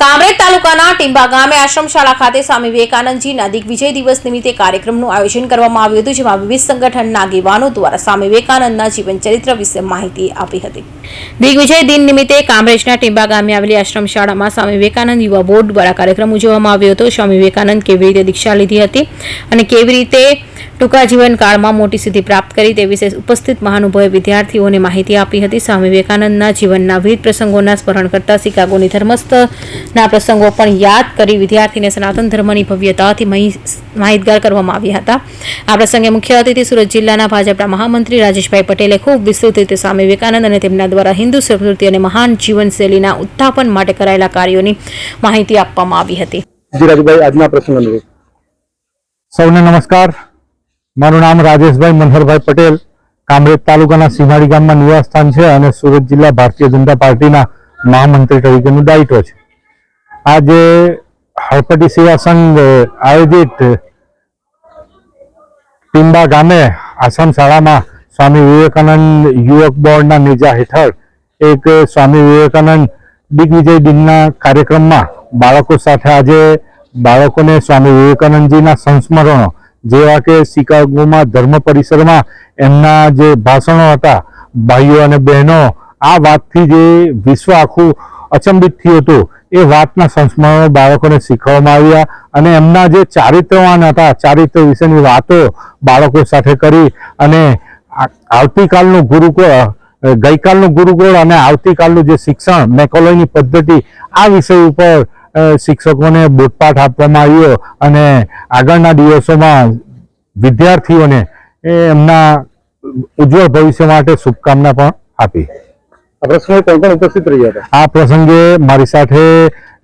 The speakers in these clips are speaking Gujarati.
કામરેજ તાલુકાના ટીંબા ગામે આશ્રમ શાળા ખાતે સ્વામી વિવેકાનંદજીના દિગ્વિજય દિવસ નિમિત્તે કાર્યક્રમનું આયોજન કરવામાં આવ્યું હતું, જેમાં વિવિધ સંગઠનના આગેવાનો દ્વારા સ્વામી વિવેકાનંદના જીવન ચરિત્ર વિશે માહિતી આપી હતી. દિગ્વિજય દિન નિમિત્તે કામરેજના ટીંબા ગામે આવેલી આશ્રમ શાળામાં સ્વામી વિવેકાનંદ યુવા બોર્ડ દ્વારા કાર્યક્રમ ઉજવવામાં આવ્યો હતો. સ્વામી વિવેકાનંદ કેવી રીતે દીક્ષા લીધી હતી અને કેવી રીતે ટૂંકા જીવનકાળમાં મોટી સિદ્ધિ પ્રાપ્ત કરી તે વિશે ઉપસ્થિત મહાનુભાવે વિદ્યાર્થીઓને માહિતી આપી હતી. સ્વામી વિવેકાનંદના જીવનના વિવિધ પ્રસંગોના સ્મરણ કરતા શિકાગોની ધર્મસ્થના પ્રસંગો પણ યાદ કરી વિદ્યાર્થીને સનાતન ધર્મની ભવ્યતાથી માહિતગાર કરવામાં આવ્યા હતા. આ પ્રસંગે મુખ્ય અતિથિ સુરત જિલ્લાના ભાજપના મહામંત્રી રાજેશભાઈ પટેલે ખૂબ વિસ્તૃત રીતે સ્વામી વિવેકાનંદ અને તેમના દ્વારા હિન્દુ સંસ્કૃતિ અને મહાન જીવનશૈલીના ઉત્થાપન માટે કરાયેલા કાર્યોની માહિતી આપવામાં આવી હતી. રાજુભાઈ આજના પ્રસંગ સૌને નમસ્કાર. મારું નામ રાજેશભાઈ મનહરભાઈ પટેલ. કામરેજ તાલુકાના સીમાડી ગામમાં નિવાસસ્થાન છે અને સુરત જિલ્લા ભારતીય જનતા પાર્ટીના મહામંત્રી તરીકેનું દાયિત્વ છે. આજે હળપટી સેવા સંઘ આયોજિત ટીમ્બા ગામે આશ્રમ શાળામાં સ્વામી વિવેકાનંદ યુવક બોર્ડના નેજા હેઠળ એક સ્વામી વિવેકાનંદ દિગ્વિજય દિનના કાર્યક્રમમાં બાળકો સાથે આજે બાળકોને સ્વામી વિવેકાનંદજીના સંસ્મરણો જેવા કે શિકાગોમાં ધર્મ પરિસરમાં એમના જે ભાષણો હતા, ભાઈઓ અને બહેનો, આ વાતથી જે વિશ્વ આખું અચંબિત થયું હતું, એ વાતના સંસ્મરણો બાળકોને શીખવવામાં આવ્યા અને એમના જે ચારિત્રવાન હતા ચારિત્ર વિશેની વાતો બાળકો સાથે કરી અને આવતીકાલનું ગુરુકુળ, ગઈકાલનું ગુરુકુળ અને આવતીકાલનું જે શિક્ષણ, મેકોલોની પદ્ધતિ, આ વિષય ઉપર શિક્ષકોને બોટપાઠ આપવામાં આવ્યો અને આગળના દિવસોમાં વિદ્યાર્થીઓને એમના ઉજ્જવળ ભવિષ્ય માટે શુભકામના પણ આપી. આ પ્રસંગે કોણ કોણ ઉપસ્થિત રહ્યા હતા? આ પ્રસંગે મારી સાથે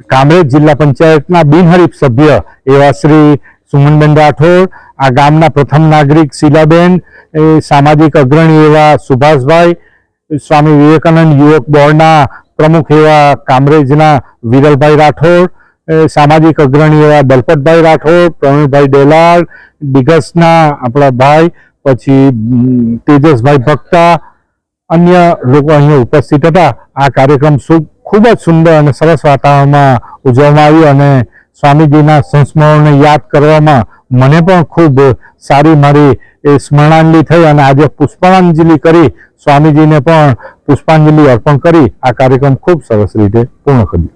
કામરેજ જિલ્લા પંચાયતના બિનહરીફ સભ્ય એવા શ્રી સુમનબેન રાઠોડ આ ગામના પ્રથમ નાગરિક શીલાબેન એ સામાજિક અગ્રણી એવા સુભાષભાઈ સ્વામી વિવેકાનંદ યુવક બોર્ડના પ્રમુખ એવા કામરેજના વિરલભાઈ રાઠોડ સામાજિક અગ્રણી એવા દલપતભાઈ રાઠોડ, પ્રવીણભાઈ ડેલાલ દિગસના આપણા ભાઈ, પછી તેજસભાઈ ભક્તા, અન્ય લોકો અહીંયા ઉપસ્થિત હતા. આ કાર્યક્રમ ખૂબ જ સુંદર અને સરસ વાતાવરણમાં ઉજવવામાં આવ્યો અને સ્વામીજીના સંસ્મરણને યાદ કરવામાં મને પણ ખૂબ સારી મારી એ સ્મરણાંજલિ થઈ અને આજે પુષ્પાંજલિ કરી સ્વામીજીને પણ પુષ્પાંજલિ અર્પણ કરી. આ કાર્યક્રમ ખૂબ સરસ રીતે પૂર્ણ કર્યો.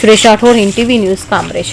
Suresh Rathod Hind TV news, Kamrej.